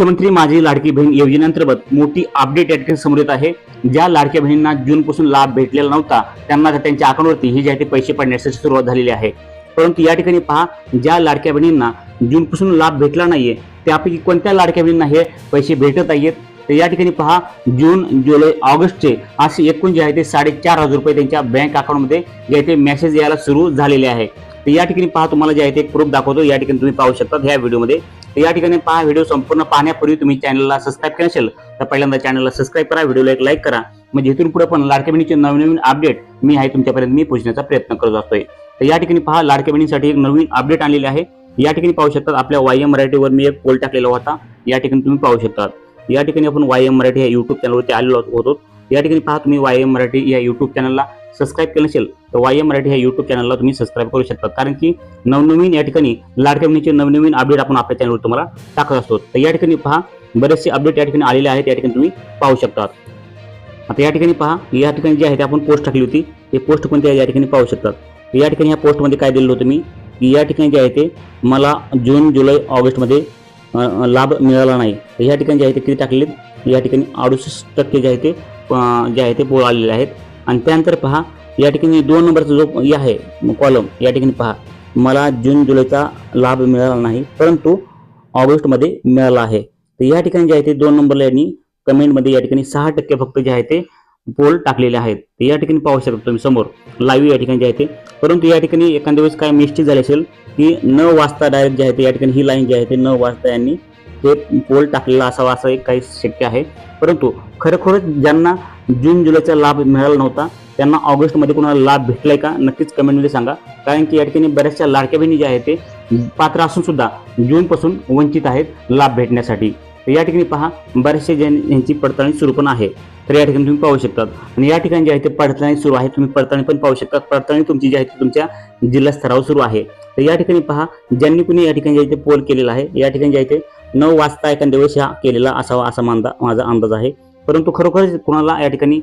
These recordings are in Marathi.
मुख्यमंत्री माझी लाडकी बहीण योजनेअंतर्गत मोठी अपडेट या ठिकाणी समोर येत आहे. ज्या लाडक्या बहिणींना जूनपासून लाभ भेटलेला नव्हता त्यांना त्यांच्या अकाउंटवरती ही जे आहे ते पैसे पडण्यासाठी सुरुवात झालेली आहे. परंतु या ठिकाणी पहा ज्या लाडक्या बहिणींना जूनपासून लाभ भेटला नाहीये त्यापैकी कोणत्या लाडक्या बहिणींना हे पैसे भेटत आहेत तर या ठिकाणी पहा जून जुलै ऑगस्टचे असे एकूण जे आहे ते साडेचार हजार रुपये त्यांच्या बँक अकाउंटमध्ये जे आहे ते मेसेज यायला सुरू झालेले आहे. तर या ठिकाणी पहा तुम्हाला जे आहे ते एक प्रूफ दाखवतो. या ठिकाणी तुम्ही पाहू शकता ह्या व्हिडिओमध्ये. तर या ठिकाणी पहा व्हिडिओ संपूर्ण पाहण्यापूर्वी तुम्ही चॅनलला सबस्क्राईब केलं असेल तर पहिल्यांदा चॅनलला सबस्क्राईब करा व्हिडिओला एक लाईक करा. म्हणजे इथून पुढे पण लाडक्या बहिणीचे नवनवीन अपडेट मी आहे तुमच्यापर्यंत मी पोहोचण्याचा प्रयत्न करत असतोय. तर या ठिकाणी पहा लाडक्या बहिणीसाठी एक नवीन अपडेट आणलेले आहे. या ठिकाणी पाहू शकतात आपल्या वाय एम मराठीवर मी एक पोल टाकलेला होता. या ठिकाणी तुम्ही पाहू शकतात. या ठिकाणी आपण वाय एम मराठी या युट्यूब चॅनलवरती आलेलो होतो. या ठिकाणी पहा तुम्ही वाय एम मराठी या युट्यूब चॅनलला सबस्क्राईब केलं नसेल तर वाय एम मराठी या यूट्यूब चॅनलला तुम्ही सबस्क्राईब करू शकता कारण की नवनवीन या ठिकाणी लाडक्या बहिणीचे नवनवीन अपडेट आपण आपल्या चॅनलवर तुम्हाला टाकत असतो तर या ठिकाणी पहा बरेचसे अपडेट या ठिकाणी आलेले आहेत या ठिकाणी तुम्ही पाहू शकतात आता या ठिकाणी पहा या ठिकाणी जे आहे ते आपण पोस्ट टाकली होती ते पोस्ट कोणते या ठिकाणी पाहू शकतात या ठिकाणी ह्या पोस्टमध्ये काय दिलेलं होतं मी की या ठिकाणी जे आहे ते मला जून जुलै ऑगस्टमध्ये लाभ मिळाला नाही तर या ठिकाणी जे आहे ते किती टाकलेत या ठिकाणी अडुसष्ट टक्के जे आहे ते जे आहे ते पोळ आलेले आहेत आणि त्यानंतर पहा या ठिकाणी दोन नंबरचा जो हे आहे कॉलम या ठिकाणी पहा. मला जून जुलैचा लाभ मिळाला नाही परंतु ऑगस्टमध्ये मिळाला आहे. तर या ठिकाणी जे आहे ते दोन नंबरला यांनी कमेंटमध्ये या ठिकाणी सहा टक्के फक्त जे आहे ते पोल टाकलेले आहेत. तर या ठिकाणी पाहू शकता तुम्ही समोर लाईव्ह या ठिकाणी जे आहे ते. परंतु या ठिकाणी एखाद्या वेळेस काय मिस्टेक झाली असेल की न वाचता डायरेक्ट जे आहे ते या ठिकाणी ही लाईन जी आहे ते न वाचता यांनी ते पोल टाकलेला असावा असं एक काही शक्य आहे. परंतु खरोखरच ज्यांना जून जुलैचा लाभ मिळाला नव्हता. त्यांना ऑगस्टमध्ये कोणाला लाभ भेटलाय का नक्कीच कमेंटमध्ये सांगा. कारण की या ठिकाणी बऱ्याचशा लाडक्या बहिणी ज्या आहेत ते पात्र असून सुद्धा जूनपासून वंचित आहेत लाभ भेटण्यासाठी. तर या ठिकाणी पहा बरेचसे जण यांची पडताळणी सुरू पण आहे. तर या ठिकाणी तुम्ही पाहू शकतात. आणि या ठिकाणी जे आहे ते पडताळणी सुरू आहे तुम्ही पडताळणी पण पाहू शकता पडताळणी तुमची जी आहे ती तुमच्या जिल्हा स्तरावर सुरू आहे. तर या ठिकाणी पहा ज्यांनी कुणी या ठिकाणी जे आहे ते पोल केलेला आहे या ठिकाणी जे आहे ते नऊ वाजता एखाद्या वेळेस हा केलेला असावा असा माझा माझा अंदाज आहे. परंतु खरोखरच कोणाला या ठिकाणी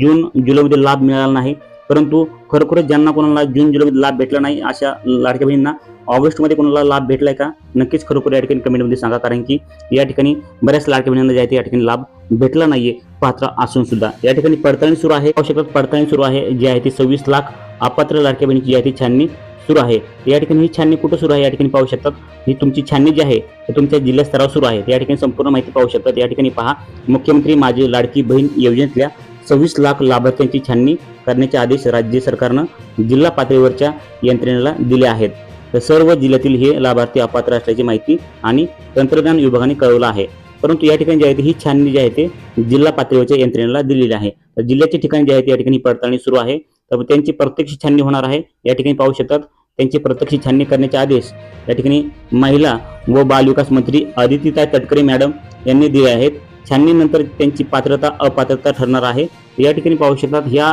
जून जुलैमध्ये लाभ मिळाला नाही. परंतु खरोखरच ज्यांना कोणाला जून जुलैमध्ये लाभ भेटला नाही अशा लाडक्या बहिणींना ऑगस्टमध्ये कोणाला लाभ भेटलाय का? नक्कीच खरोखर या ठिकाणी कमेंटमध्ये सांगा. कारण की या ठिकाणी बऱ्याच लाडक्या बहिणींना जे आहे ते या ठिकाणी लाभ भेटला नाहीये पात्र असून सुद्धा. या ठिकाणी पडताळणी सुरू आहे. आवश्यक पडताळणी सुरू आहे. जी आहे ती सव्वीस लाख अपात्र लाडक्या बहिणीची जी आहे ती छाननी सुरू आहे. या ठिकाणी ही छाननी कुठं सुरू आहे या ठिकाणी पाहू शकतात. ही तुमची छाननी जी आहे ती तुमच्या जिल्हा स्तरावर सुरू आहे. या ठिकाणी संपूर्ण माहिती पाहू शकतात. या ठिकाणी पहा मुख्यमंत्री माझी लाडकी बहीण योजनेतल्या सव्वीस लाख लाभार्थ्यांची छाननी करण्याचे आदेश राज्य सरकारनं जिल्हा पातळीवरच्या यंत्रणेला दिले आहेत. तर सर्व जिल्ह्यातील हे लाभार्थी अपात्र असल्याची माहिती आणि तंत्रज्ञान विभागाने कळवलं आहे. परंतु या ठिकाणी जे आहे ही छाननी जी आहे ते जिल्हा पातळीवरच्या यंत्रणेला दिलेली आहे. तर जिल्ह्याचे ठिकाणी जे आहे या ठिकाणी पडताळणी सुरू आहे. तर त्यांची प्रत्यक्ष छाननी होणार आहे. या ठिकाणी पाहू शकतात त्यांची प्रत्यक्ष छाननी करण्याचे आदेश या ठिकाणी महिला व बालविकास मंत्री अदितीताई तटकरे मॅडम यांनी दिले आहेत. छाननीनंतर त्यांची पात्रता अपात्रता ठरणार आहे. या ठिकाणी पाहू शकतात ह्या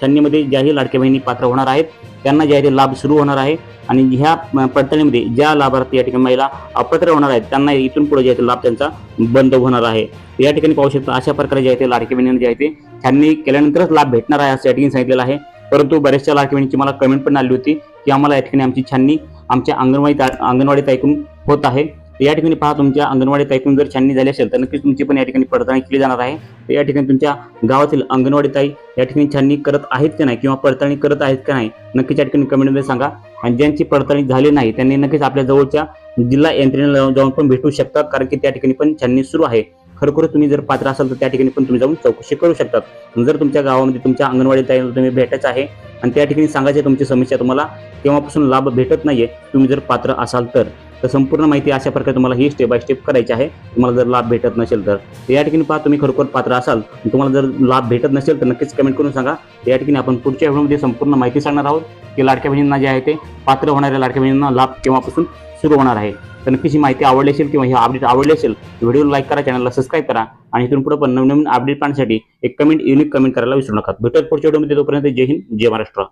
छाननीमध्ये ज्याही लाडक्या बहिणी पात्र होणार आहेत त्यांना जे आहे ते लाभ सुरू होणार आहे आणि ह्या पडताळणीमध्ये ज्या लाभार्थी या ठिकाणी महिला अपात्र होणार आहेत त्यांना इथून पुढे जे आहे ते लाभ त्यांचा बंद होणार आहे. या ठिकाणी पाहू शकता अशा प्रकारे जे आहे ते लाडक्या बहिणींना जे आहे ते छाननी केल्यानंतरच लाभ भेटणार आहे असं या ठिकाणी सांगितलेलं आहे. परंतु बऱ्याचशा लाडक्या मला कमेंट पण आली होती की आम्हाला या ठिकाणी आमची छाननी आमच्या अंगणवाडी अंगणवाडीत ऐकून होत आहे. या ठिकाणी पहा तुमच्या अंगणवाडीत ऐकून जर छाननी झाली असेल तर नक्कीच तुमची पण या ठिकाणी पडताळणी केली जाणार आहे. तर या ठिकाणी तुमच्या गावातील अंगणवाडीताई या ठिकाणी छाननी करत आहेत का नाही किंवा पडताळणी करत आहेत का नाही नक्कीच या ठिकाणी कमेंटमध्ये सांगा. आणि ज्यांची पडताळणी झाली नाही त्यांनी नक्कीच आपल्या जवळच्या जिल्हा यंत्रणेला जाऊन पण भेटू शकतात कारण की त्या ठिकाणी पण छाननी सुरू आहे. खरोखर तुम्ही जर पात्र असाल तर त्या ठिकाणी पण तुम्ही जाऊन चौकशी करू शकतात. जर तुमच्या गावामध्ये तुमच्या अंगणवाडी ताईला तुम्ही भेटायचं आहे आणि त्या ठिकाणी सांगायचे तुमची समस्या तुम्हाला केव्हापासून लाभ भेटत नाहीये तुम्ही जर पात्र असाल तर. तर संपूर्ण माहिती अशा प्रकारे तुम्हाला ही स्टेप बाय स्टेप करायची आहे. तुम्हाला जर लाभ भेटत नसेल तर. या ठिकाणी पहा तुम्ही खरोखर पात्र असाल तुम्हाला जर लाभ भेटत नसेल तर नक्कीच कमेंट करून सांगा. या ठिकाणी आपण पुढच्या व्हिडिओमध्ये संपूर्ण माहिती सांगणार आहोत की लाडक्या बहिणींना जे आहे ते पात्र होणाऱ्या लाडक्या बहिणींना लाभ केव्हापासून सुरू होणार आहे. तर नक्कीच ही माहिती आवडली असेल किंवा ही अपडेट आवडली असेल व्हिडिओ लाईक करा चॅनलला सबस्क्राईब करा आणि इथून पुढे पण नवनवीन अपडेट पाहण्यासाठी एक कमेंट युनिक कमेंट करायला विसरू नका. भेटत पुढच्या व्हिडिओमध्ये तोपर्यंत जय हिंद जय महाराष्ट्र.